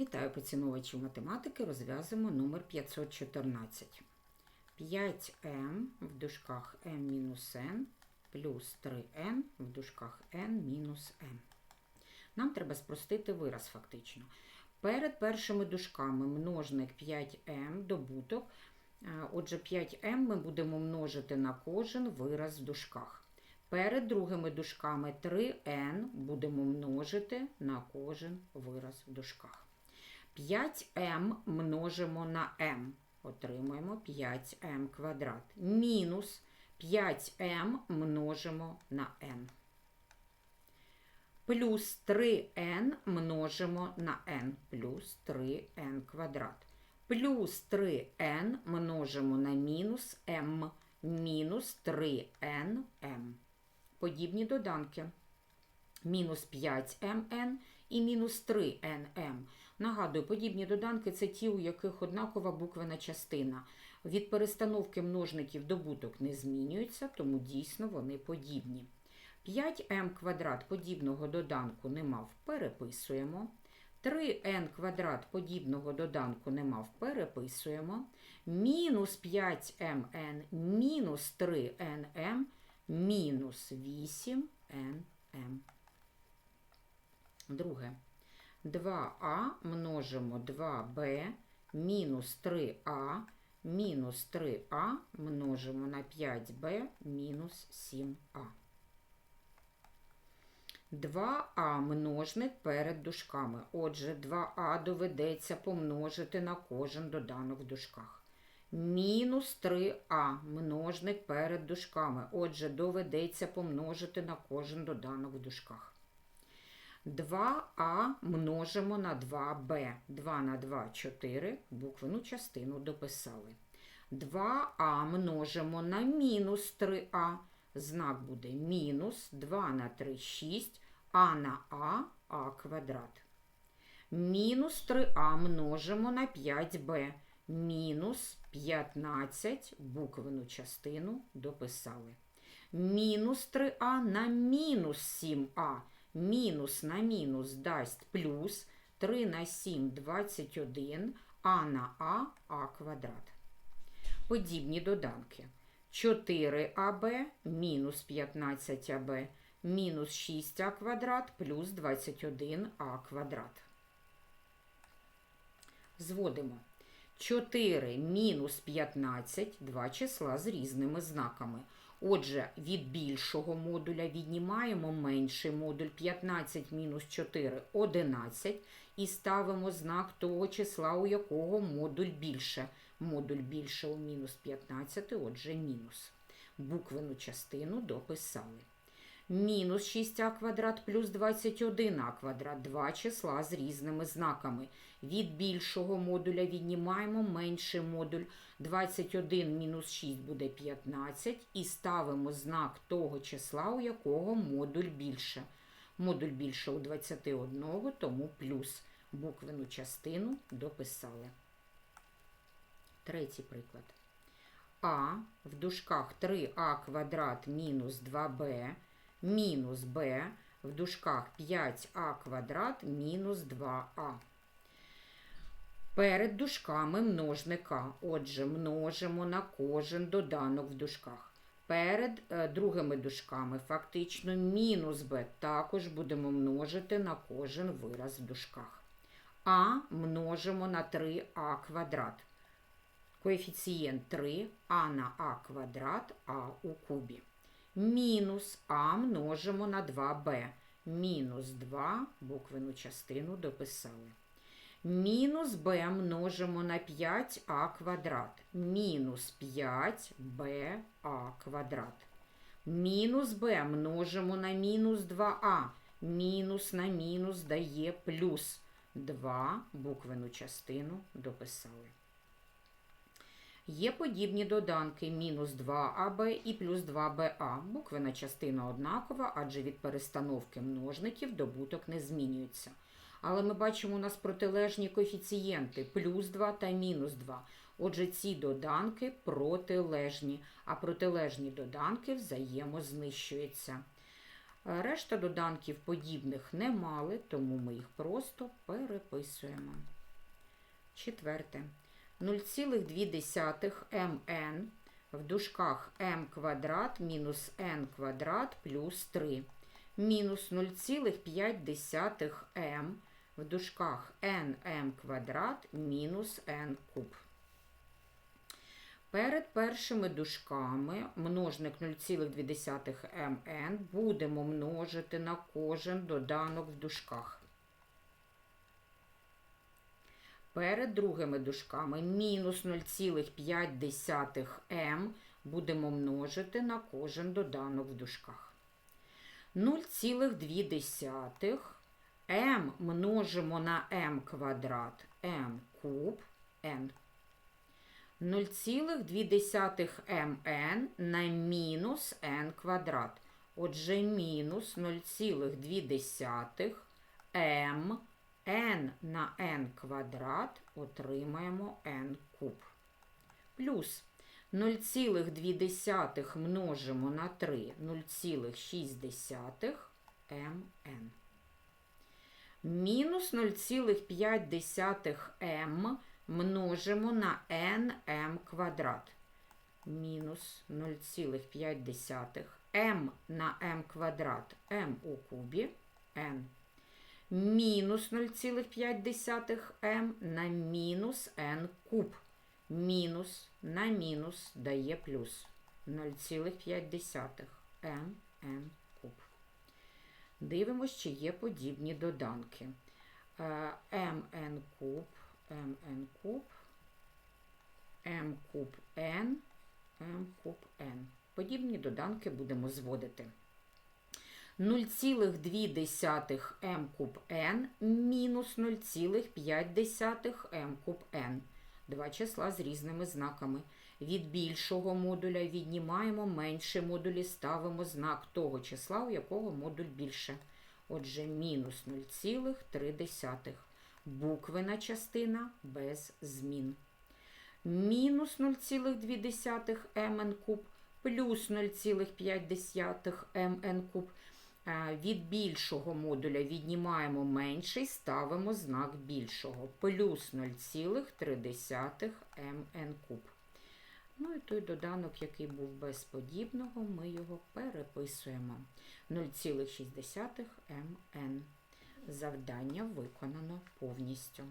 Вітаю поціновувачів математики. Розв'язуємо номер 514. 5m в дужках m-n плюс 3n в дужках n-m. Нам треба спростити вираз фактично. Перед першими дужками множник 5m добуток. Е, Отже, 5m ми будемо множити на кожен вираз в дужках. Перед другими дужками 3n будемо множити на кожен вираз в дужках. 5m множимо на m. Отримуємо 5m квадрат. Мінус 5m множимо на n. Плюс 3n множимо на n. Плюс 3n квадрат. Плюс 3n множимо на мінус m. Мінус 3nm. Подібні доданки. Мінус 5mn і мінус 3nm. Нагадую, подібні доданки це ті, у яких однакова буквена частина. Від перестановки множників добуток не змінюється, тому дійсно вони подібні. 5m квадрат подібного доданку не мав, переписуємо. 3n квадрат подібного доданку не мав, переписуємо. Мінус 5mn мінус 3nm мінус 8nm. Друге. 2а множимо 2b мінус 3а мінус 3а множимо на 5b мінус 7а. 2а множник перед дужками. Отже, 2а доведеться помножити на кожен доданок в дужках. Мінус 3а множник перед дужками. Отже, доведеться помножити на кожен доданок в дужках. 2а множимо на 2b. 2 на 2 4, буквену частину дописали. 2а множимо на мінус 3а. Знак буде мінус 2 на 3 6, а на а а квадрат. Мінус 3а множимо на 5b. Мінус 15 буквену частину дописали. Мінус 3а на мінус 7а. Мінус на мінус дасть плюс 3 на 7 21, а на а а квадрат. Подібні доданки. 4аб мінус 15аб мінус 6а квадрат плюс 21а квадрат. Зводимо. 4 мінус 15 два числа з різними знаками. Отже, від більшого модуля віднімаємо менший модуль 15 мінус 4 – 11 і ставимо знак того числа, у якого модуль більше. Модуль більше у мінус 15, отже, мінус. Буквену частину дописали. Мінус 6а квадрат плюс 21а квадрат. Два числа з різними знаками. Від більшого модуля віднімаємо менший модуль. 21 мінус 6 буде 15. І ставимо знак того числа, у якого модуль більше. Модуль більше у 21, тому плюс. Буквену частину дописали. Третій приклад. А в дужках 3а квадрат мінус 2b мінус b в дужках 5а квадрат мінус 2а. Перед дужками множника. Отже, множимо на кожен доданок в дужках. Перед е, другими дужками фактично мінус b також будемо множити на кожен вираз в дужках. А множимо на 3а квадрат. Коефіцієнт 3 а на а квадрат а у кубі мінус а множимо на 2b. Мінус 2 буквену частину дописали. Мінус b множимо на 5а квадрат. Мінус 5ba квадрат. Мінус b множимо на мінус 2а. Мінус на мінус дає плюс 2 буквену частину дописали. Є подібні доданки мінус 2аб і плюс 2ба. Буквена частина однакова, адже від перестановки множників добуток не змінюється. Але ми бачимо у нас протилежні коефіцієнти плюс 2 та мінус 2. Отже, ці доданки протилежні, а протилежні доданки взаємознищуються. Е, Решта доданків подібних не мали, тому ми їх просто переписуємо. Четверте. 0,2 mn в дужках m квадрат мінус n квадрат плюс 3. Мінус 0,5 m в дужках nm квадрат мінус n куб. Перед першими дужками множник 0,2 mn будемо множити на кожен доданок в дужках. Перед другими дужками мінус 0,5 m будемо множити на кожен доданок в дужках. 0,2 m множимо на m квадрат m куб n. 0,2 mn на мінус n квадрат. Отже, мінус 0,2 m n на n квадрат отримаємо n куб. Плюс 0,2 множимо на 3 0,6 mn. Мінус 0,5 m множимо на nm квадрат. Мінус 0,5 m на m квадрат m у кубі n. Мінус 0,5 m на мінус n куб. Мінус на мінус дає плюс 0,5 m n куб. Дивимось, чи є подібні доданки. Е, mn куб mn куб, m куб n, m куб n. Подібні доданки будемо зводити. 0,2 m куб n мінус 0,5 m куб n. Два числа з різними знаками. Від більшого модуля віднімаємо менший модуль і ставимо знак того числа, у якого модуль більше. Отже, мінус 0,3 буквена частина без змін. Мінус 0,2 mn куб плюс 0,5 mn куб. Від більшого модуля віднімаємо менший, ставимо знак більшого. Плюс 0,3 mn куб. Ну і той доданок, який був без подібного, ми його переписуємо. 0,6 mn. Завдання виконано повністю.